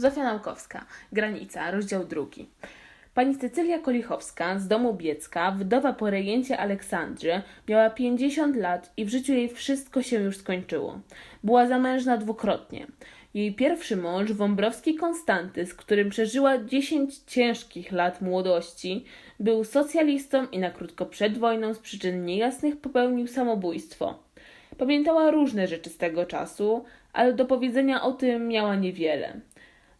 Zofia Naukowska, Granica, rozdział drugi. Pani Cecylia Kolichowska z domu Biecka, wdowa po rejencie Aleksandrze, miała 50 lat i w życiu jej wszystko się już skończyło. Była zamężna dwukrotnie. Jej pierwszy mąż, Wąbrowski Konstanty, z którym przeżyła 10 ciężkich lat młodości, był socjalistą i na krótko przed wojną z przyczyn niejasnych popełnił samobójstwo. Pamiętała różne rzeczy z tego czasu, ale do powiedzenia o tym miała niewiele.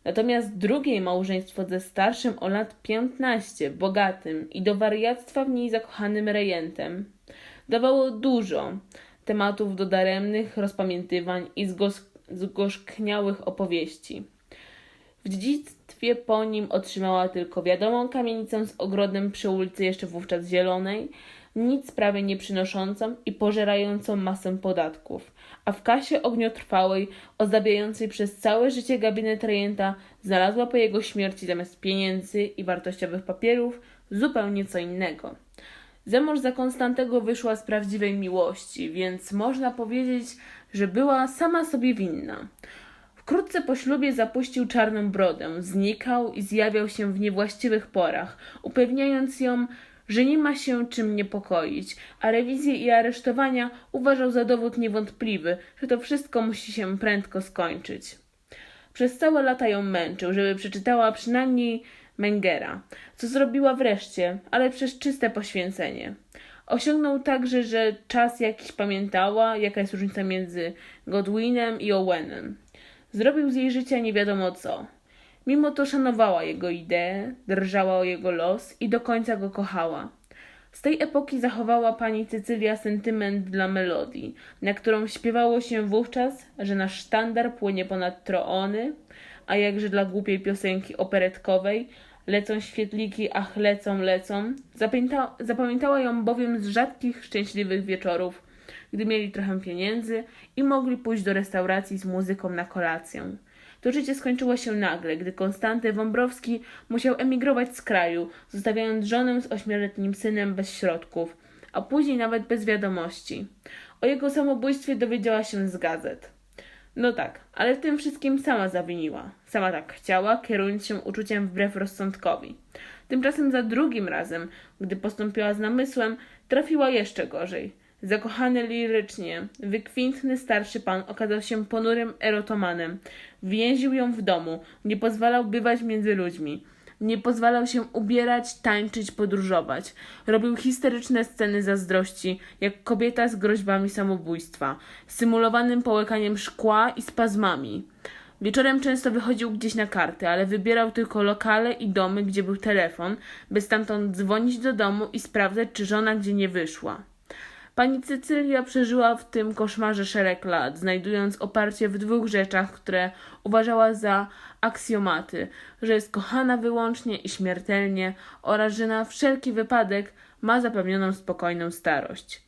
Natomiast drugie małżeństwo ze starszym o lat 15, bogatym i do wariactwa w niej zakochanym rejentem dawało dużo tematów do daremnych rozpamiętywań i zgorzkniałych opowieści. W dziedzictwie po nim otrzymała tylko wiadomą kamienicę z ogrodem przy ulicy jeszcze wówczas Zielonej, nic prawie nie przynoszącą i pożerającą masę podatków, a w kasie ogniotrwałej, ozdabiającej przez całe życie gabinet rejenta, znalazła po jego śmierci zamiast pieniędzy i wartościowych papierów zupełnie co innego. Za za Konstantego wyszła z prawdziwej miłości, więc można powiedzieć, że była sama sobie winna. Wkrótce po ślubie zapuścił czarną brodę, znikał i zjawiał się w niewłaściwych porach, upewniając ją, że nie ma się czym niepokoić, a rewizję i aresztowania uważał za dowód niewątpliwy, że to wszystko musi się prędko skończyć. Przez całe lata ją męczył, żeby przeczytała przynajmniej Mengera, co zrobiła wreszcie, ale przez czyste poświęcenie. Osiągnął także, że czas jakiś pamiętała, jaka jest różnica między Godwinem i Owenem. Zrobił z jej życia nie wiadomo co. Mimo to szanowała jego idee, drżała o jego los i do końca go kochała. Z tej epoki zachowała pani Cecylia sentyment dla melodii, na którą śpiewało się wówczas, że nasz sztandar płynie ponad troony, a jakże dla głupiej piosenki operetkowej lecą świetliki, ach lecą, lecą. Zapamięta, zapamiętała ją bowiem z rzadkich, szczęśliwych wieczorów, gdy mieli trochę pieniędzy i mogli pójść do restauracji z muzyką na kolację. To życie skończyło się nagle, gdy Konstanty Wąbrowski musiał emigrować z kraju, zostawiając żonę z ośmioletnim synem bez środków, a później nawet bez wiadomości. O jego samobójstwie dowiedziała się z gazet. No tak, ale w tym wszystkim sama zawiniła. Sama tak chciała, kierując się uczuciem wbrew rozsądkowi. Tymczasem za drugim razem, gdy postąpiła z namysłem, trafiła jeszcze gorzej. Zakochany lirycznie, wykwintny starszy pan okazał się ponurym erotomanem. Więził ją w domu, nie pozwalał bywać między ludźmi. Nie pozwalał się ubierać, tańczyć, podróżować. Robił histeryczne sceny zazdrości, jak kobieta z groźbami samobójstwa, symulowanym połykaniem szkła i spazmami. Wieczorem często wychodził gdzieś na karty, ale wybierał tylko lokale i domy, gdzie był telefon, by stamtąd dzwonić do domu i sprawdzać, czy żona gdzie nie wyszła. Pani Cecylia przeżyła w tym koszmarze szereg lat, znajdując oparcie w dwóch rzeczach, które uważała za aksjomaty, że jest kochana wyłącznie i śmiertelnie oraz że na wszelki wypadek ma zapewnioną spokojną starość.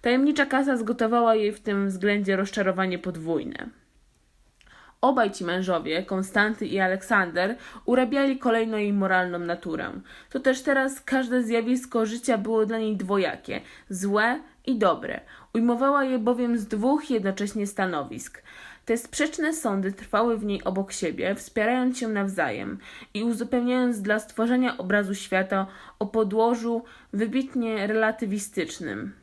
Tajemnicza kasa zgotowała jej w tym względzie rozczarowanie podwójne. Obaj ci mężowie, Konstanty i Aleksander, urabiali kolejno jej moralną naturę. To też teraz każde zjawisko życia było dla niej dwojakie złe i dobre. Ujmowała je bowiem z dwóch jednocześnie stanowisk. Te sprzeczne sądy trwały w niej obok siebie, wspierając się nawzajem i uzupełniając dla stworzenia obrazu świata o podłożu wybitnie relatywistycznym.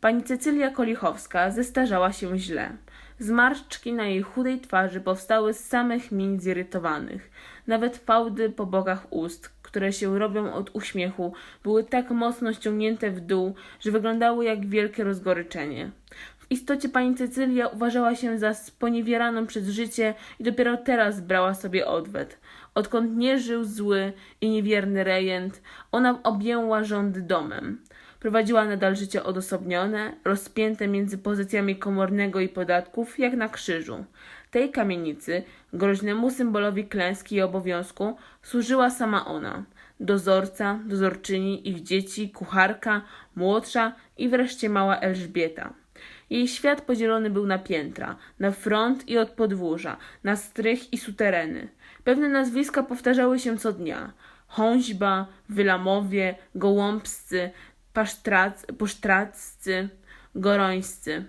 Pani Cecylia Kolichowska zestarzała się źle. Zmarszczki na jej chudej twarzy powstały z samych min zirytowanych. Nawet fałdy po bokach ust, które się robią od uśmiechu, były tak mocno ściągnięte w dół, że wyglądały jak wielkie rozgoryczenie. W istocie pani Cecylia uważała się za sponiewieraną przez życie i dopiero teraz brała sobie odwet. Odkąd nie żył zły i niewierny rejent, ona objęła rządy domem. Prowadziła nadal życie odosobnione, rozpięte między pozycjami komornego i podatków, jak na krzyżu. Tej kamienicy, groźnemu symbolowi klęski i obowiązku, służyła sama ona. Dozorca, dozorczyni, ich dzieci, kucharka, młodsza i wreszcie mała Elżbieta. Jej świat podzielony był na piętra, na front i od podwórza, na strych i sutereny. Pewne nazwiska powtarzały się co dnia. Hąźba, Wylamowie, Gołąbscy, pasztrac, pusztraccy, gorońscy.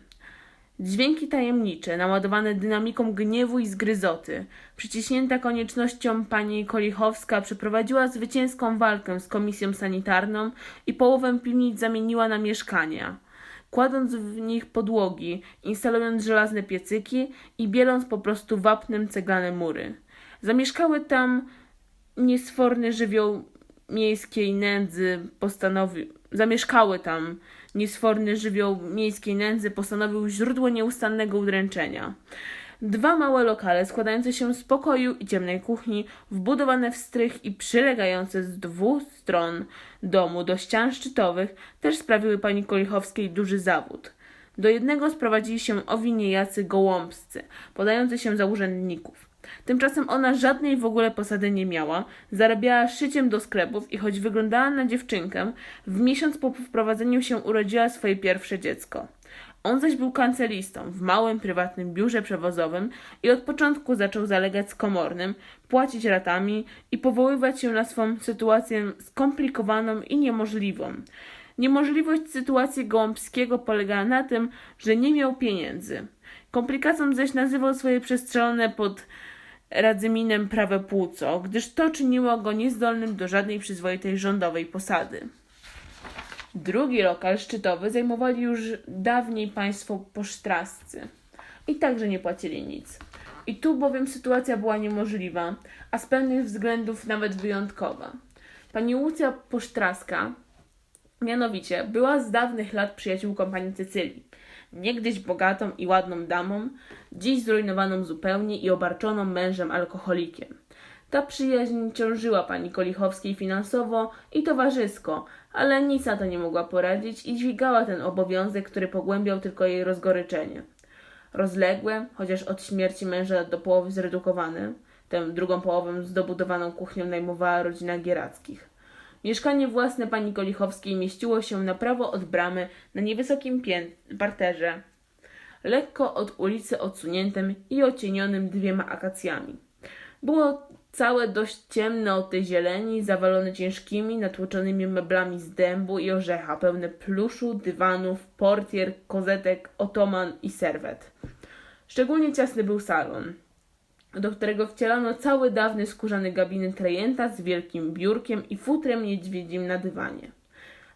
Dźwięki tajemnicze, naładowane dynamiką gniewu i zgryzoty. Przyciśnięta koniecznością pani Kolichowska przeprowadziła zwycięską walkę z komisją sanitarną i połowę piwnic zamieniła na mieszkania, kładąc w nich podłogi, instalując żelazne piecyki i bieląc po prostu wapnem ceglane mury. Zamieszkały tam niesforny żywioł miejskiej nędzy postanowił, zamieszkały tam niesforny żywioł miejskiej nędzy postanowił źródło nieustannego udręczenia. Dwa małe lokale składające się z pokoju i ciemnej kuchni, wbudowane w strych i przylegające z dwóch stron domu do ścian szczytowych, też sprawiły pani Kolichowskiej duży zawód. Do jednego sprowadzili się owi niejacy gołąbscy, podający się za urzędników. Tymczasem ona żadnej w ogóle posady nie miała, zarabiała szyciem do sklepów i choć wyglądała na dziewczynkę, w miesiąc po wprowadzeniu się urodziła swoje pierwsze dziecko. On zaś był kancelistą w małym, prywatnym biurze przewozowym i od początku zaczął zalegać z komornym, płacić ratami i powoływać się na swą sytuację skomplikowaną i niemożliwą. Niemożliwość sytuacji Gołąbskiego polegała na tym, że nie miał pieniędzy. Komplikacją zaś nazywał swoje przestrzelone pod Radzyminem prawe płuco, gdyż to czyniło go niezdolnym do żadnej przyzwoitej rządowej posady. Drugi lokal szczytowy zajmowali już dawniej państwo posztrascy i także nie płacili nic. I tu bowiem sytuacja była niemożliwa, a z pewnych względów nawet wyjątkowa. Pani Łucja Posztraska, mianowicie, była z dawnych lat przyjaciółką pani Cycylii niegdyś bogatą i ładną damą, dziś zrujnowaną zupełnie i obarczoną mężem alkoholikiem. Ta przyjaźń ciążyła pani Kolichowskiej finansowo i towarzysko, ale nic na to nie mogła poradzić i dźwigała ten obowiązek, który pogłębiał tylko jej rozgoryczenie. Rozległe, chociaż od śmierci męża do połowy zredukowane, tę drugą połowę zdobudowaną kuchnią najmowała rodzina Gierackich. Mieszkanie własne pani Kolichowskiej mieściło się na prawo od bramy na niewysokim parterze, lekko od ulicy odsuniętym i ocienionym dwiema akacjami. Było całe dość ciemne od tej zieleni, zawalone ciężkimi, natłoczonymi meblami z dębu i orzecha, pełne pluszu, dywanów, portier, kozetek, otoman i serwet. Szczególnie ciasny był salon do którego wcielano cały dawny skórzany gabinet rejenta z wielkim biurkiem i futrem niedźwiedzim na dywanie.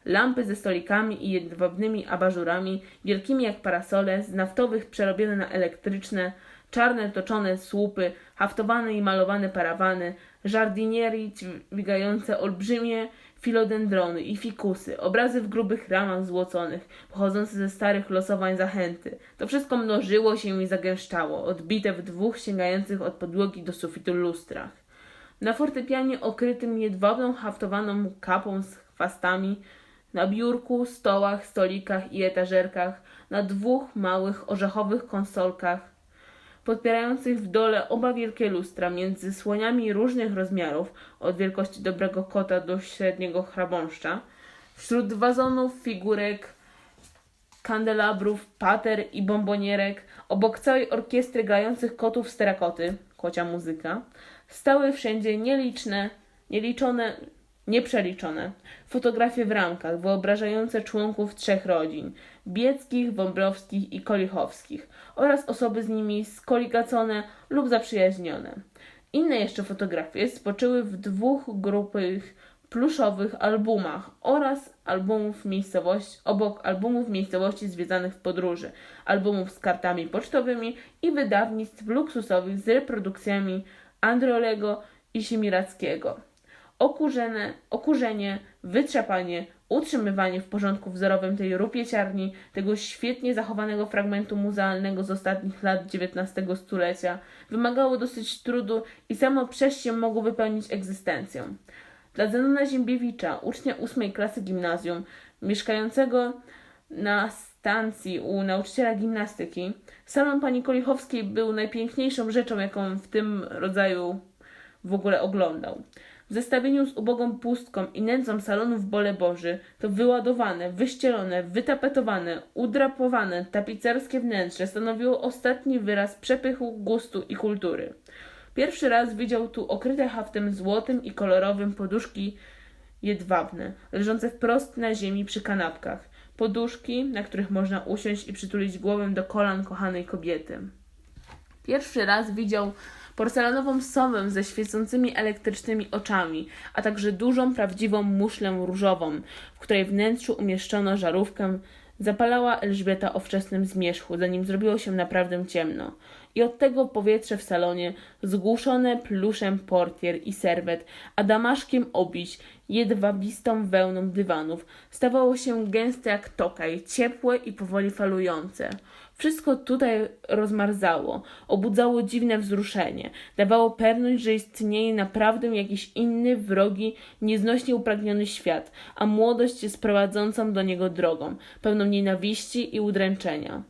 Lampy ze stolikami i jedwabnymi abażurami, wielkimi jak parasole, z naftowych przerobione na elektryczne, czarne toczone słupy, haftowane i malowane parawany, żardinieri dźwigające olbrzymie filodendrony i fikusy, obrazy w grubych ramach złoconych, pochodzące ze starych losowań zachęty. To wszystko mnożyło się i zagęszczało, odbite w dwóch sięgających od podłogi do sufitu lustrach. Na fortepianie okrytym jedwabną haftowaną kapą z chwastami, na biurku, stołach, stolikach i etażerkach, na dwóch małych orzechowych konsolkach, podpierających w dole oba wielkie lustra między słoniami różnych rozmiarów, od wielkości dobrego kota do średniego chrabąszcza, wśród wazonów, figurek, kandelabrów, pater i bombonierek, obok całej orkiestry grających kotów z terakoty, kocia muzyka, stały wszędzie nieliczne, nieliczone, nieprzeliczone fotografie w ramkach wyobrażające członków trzech rodzin Bieckich, Wąbrowskich i Kolichowskich oraz osoby z nimi skoligacone lub zaprzyjaźnione. Inne jeszcze fotografie spoczyły w dwóch grupych pluszowych albumach oraz albumów miejscowości, obok albumów miejscowości zwiedzanych w podróży, albumów z kartami pocztowymi i wydawnictw luksusowych z reprodukcjami Androlego i Siemirackiego okurzenie, okurzenie, wytrzepanie, utrzymywanie w porządku wzorowym tej rupieciarni, tego świetnie zachowanego fragmentu muzealnego z ostatnich lat XIX stulecia, wymagało dosyć trudu i samo przez się mogło wypełnić egzystencję. Dla Zenona Ziembiewicza, ucznia ósmej klasy gimnazjum, mieszkającego na stacji u nauczyciela gimnastyki, salon pani Kolichowskiej był najpiękniejszą rzeczą, jaką w tym rodzaju w ogóle oglądał. W zestawieniu z ubogą pustką i nędzą salonów Bole Boży to wyładowane, wyścielone, wytapetowane, udrapowane, tapicerskie wnętrze stanowiło ostatni wyraz przepychu, gustu i kultury. Pierwszy raz widział tu okryte haftem złotym i kolorowym poduszki jedwabne, leżące wprost na ziemi przy kanapkach. poduszki, na których można usiąść i przytulić głowę do kolan kochanej kobiety. Pierwszy raz widział porcelanową sowę ze świecącymi elektrycznymi oczami, a także dużą, prawdziwą muszlę różową, w której wnętrzu umieszczono żarówkę. Zapalała Elżbieta o wczesnym zmierzchu, zanim zrobiło się naprawdę ciemno. I od tego powietrze w salonie, zgłuszone pluszem portier i serwet, a damaszkiem obić, jedwabistą wełną dywanów, stawało się gęste jak tokaj, ciepłe i powoli falujące. Wszystko tutaj rozmarzało, obudzało dziwne wzruszenie, dawało pewność, że istnieje naprawdę jakiś inny, wrogi, nieznośnie upragniony świat, a młodość jest prowadzącą do niego drogą, pełną nienawiści i udręczenia.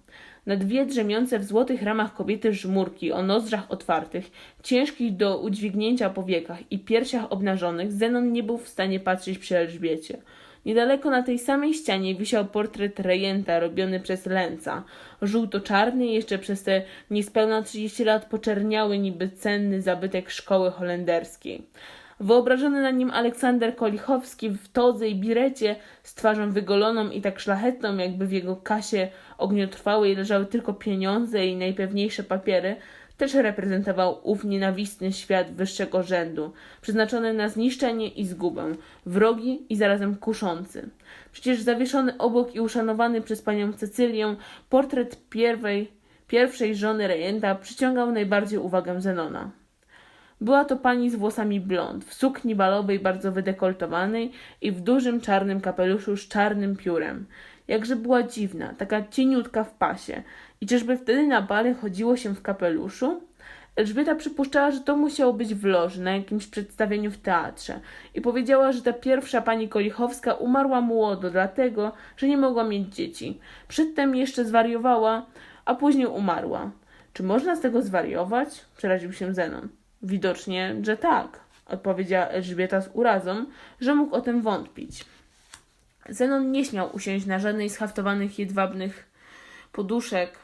Na dwie drzemiące w złotych ramach kobiety żmurki o nozdrzach otwartych, ciężkich do udźwignięcia powiekach i piersiach obnażonych, Zenon nie był w stanie patrzeć przy Elżbiecie. Niedaleko na tej samej ścianie wisiał portret rejenta robiony przez Lenca. Żółto-czarny, jeszcze przez te niespełna 30 lat poczerniały niby cenny zabytek szkoły holenderskiej. Wyobrażony na nim Aleksander Kolichowski w todze i birecie, z twarzą wygoloną i tak szlachetną, jakby w jego kasie ogniotrwałej leżały tylko pieniądze i najpewniejsze papiery, też reprezentował ów nienawistny świat wyższego rzędu, przeznaczony na zniszczenie i zgubę, wrogi i zarazem kuszący. Przecież zawieszony obok i uszanowany przez panią Cecylię portret pierwej, pierwszej żony rejenta przyciągał najbardziej uwagę Zenona. Była to pani z włosami blond, w sukni balowej bardzo wydekoltowanej i w dużym czarnym kapeluszu z czarnym piórem. Jakże była dziwna, taka cieniutka w pasie. I czyżby wtedy na bale chodziło się w kapeluszu? Elżbieta przypuszczała, że to musiało być w loży, na jakimś przedstawieniu w teatrze i powiedziała, że ta pierwsza pani Kolichowska umarła młodo, dlatego, że nie mogła mieć dzieci. Przedtem jeszcze zwariowała, a później umarła. Czy można z tego zwariować? Przeraził się Zenon. Widocznie, że tak, odpowiedziała Elżbieta z urazą, że mógł o tym wątpić. Zenon nie śmiał usiąść na żadnej z haftowanych jedwabnych poduszek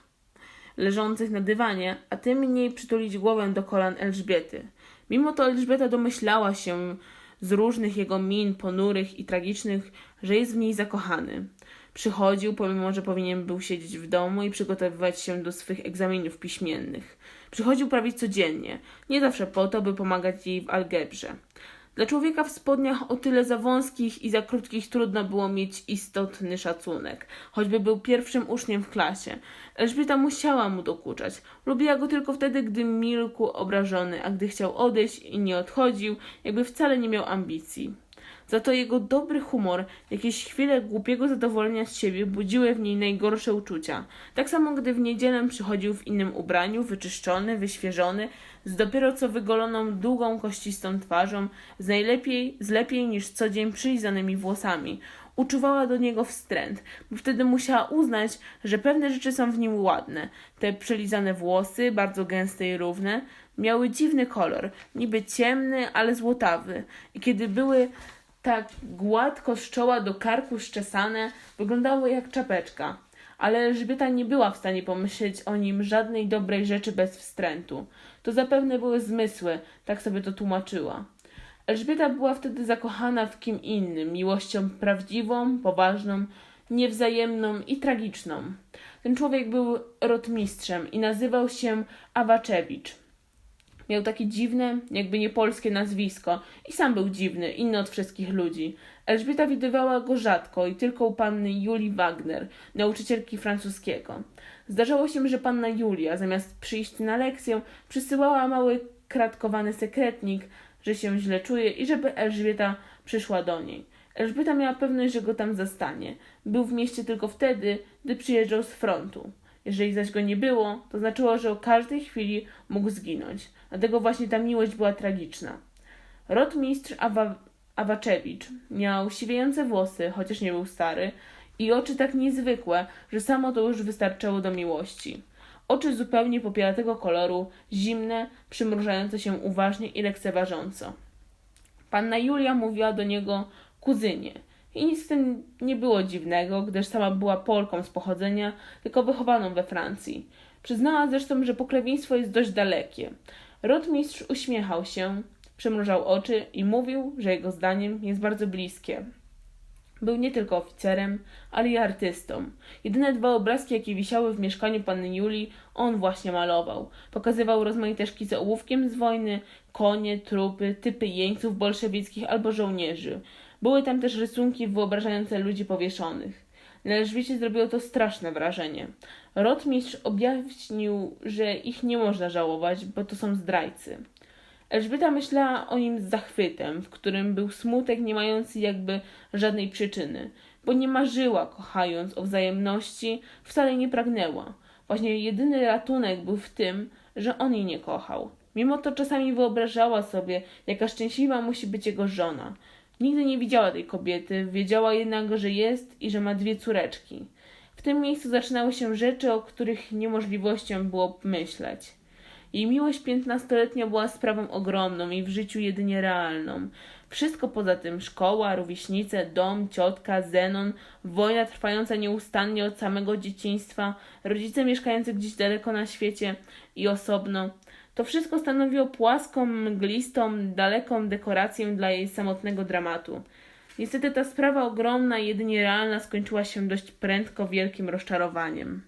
leżących na dywanie, a tym mniej przytulić głowę do kolan Elżbiety. Mimo to Elżbieta domyślała się z różnych jego min ponurych i tragicznych, że jest w niej zakochany. Przychodził, pomimo że powinien był siedzieć w domu i przygotowywać się do swych egzaminów piśmiennych. Przychodził prawie codziennie, nie zawsze po to, by pomagać jej w algebrze. Dla człowieka w spodniach o tyle za wąskich i za krótkich trudno było mieć istotny szacunek, choćby był pierwszym uczniem w klasie. Elżbieta musiała mu dokuczać. Lubiła go tylko wtedy, gdy milkł obrażony, a gdy chciał odejść i nie odchodził, jakby wcale nie miał ambicji. Za to jego dobry humor, jakieś chwile głupiego zadowolenia z siebie budziły w niej najgorsze uczucia. Tak samo, gdy w niedzielę przychodził w innym ubraniu, wyczyszczony, wyświeżony, z dopiero co wygoloną, długą, kościstą twarzą, z najlepiej, z lepiej niż co dzień przylizanymi włosami. Uczuwała do niego wstręt, bo wtedy musiała uznać, że pewne rzeczy są w nim ładne. Te przylizane włosy, bardzo gęste i równe, miały dziwny kolor, niby ciemny, ale złotawy. I kiedy były tak gładko z czoła do karku szczesane, wyglądały jak czapeczka. Ale Elżbieta nie była w stanie pomyśleć o nim żadnej dobrej rzeczy bez wstrętu. To zapewne były zmysły, tak sobie to tłumaczyła. Elżbieta była wtedy zakochana w kim innym, miłością prawdziwą, poważną, niewzajemną i tragiczną. Ten człowiek był rotmistrzem i nazywał się Awaczewicz. Miał takie dziwne, jakby nie polskie nazwisko i sam był dziwny, inny od wszystkich ludzi. Elżbieta widywała go rzadko i tylko u panny Julii Wagner, nauczycielki francuskiego. Zdarzało się, że panna Julia, zamiast przyjść na lekcję, przysyłała mały kratkowany sekretnik, że się źle czuje i żeby Elżbieta przyszła do niej. Elżbieta miała pewność, że go tam zastanie. Był w mieście tylko wtedy, gdy przyjeżdżał z frontu. Jeżeli zaś go nie było, to znaczyło, że o każdej chwili mógł zginąć. Dlatego właśnie ta miłość była tragiczna. Rotmistrz Awa Awaczewicz miał siwiejące włosy, chociaż nie był stary, i oczy tak niezwykłe, że samo to już wystarczało do miłości. Oczy zupełnie popielatego koloru, zimne, przymrużające się uważnie i lekceważąco. Panna Julia mówiła do niego kuzynie – i nic w tym nie było dziwnego, gdyż sama była Polką z pochodzenia, tylko wychowaną we Francji. Przyznała zresztą, że pokrewieństwo jest dość dalekie. Rotmistrz uśmiechał się, przymrużał oczy i mówił, że jego zdaniem jest bardzo bliskie. Był nie tylko oficerem, ale i artystą. Jedyne dwa obrazki, jakie wisiały w mieszkaniu panny Julii, on właśnie malował. Pokazywał rozmaite szkice ołówkiem z wojny, konie, trupy, typy jeńców bolszewickich albo żołnierzy. Były tam też rysunki wyobrażające ludzi powieszonych. Na Elżbiecie zrobiło to straszne wrażenie. Rotmistrz objaśnił, że ich nie można żałować, bo to są zdrajcy. Elżbieta myślała o nim z zachwytem, w którym był smutek nie mający jakby żadnej przyczyny, bo nie marzyła, kochając o wzajemności, wcale nie pragnęła. Właśnie jedyny ratunek był w tym, że on jej nie kochał. Mimo to czasami wyobrażała sobie, jaka szczęśliwa musi być jego żona. Nigdy nie widziała tej kobiety, wiedziała jednak, że jest i że ma dwie córeczki. W tym miejscu zaczynały się rzeczy, o których niemożliwością było myśleć. Jej miłość piętnastoletnia była sprawą ogromną i w życiu jedynie realną. Wszystko poza tym szkoła, rówieśnice, dom, ciotka, Zenon, wojna trwająca nieustannie od samego dzieciństwa, rodzice mieszkający gdzieś daleko na świecie i osobno. To wszystko stanowiło płaską, mglistą, daleką dekorację dla jej samotnego dramatu. Niestety ta sprawa ogromna i jedynie realna skończyła się dość prędko wielkim rozczarowaniem.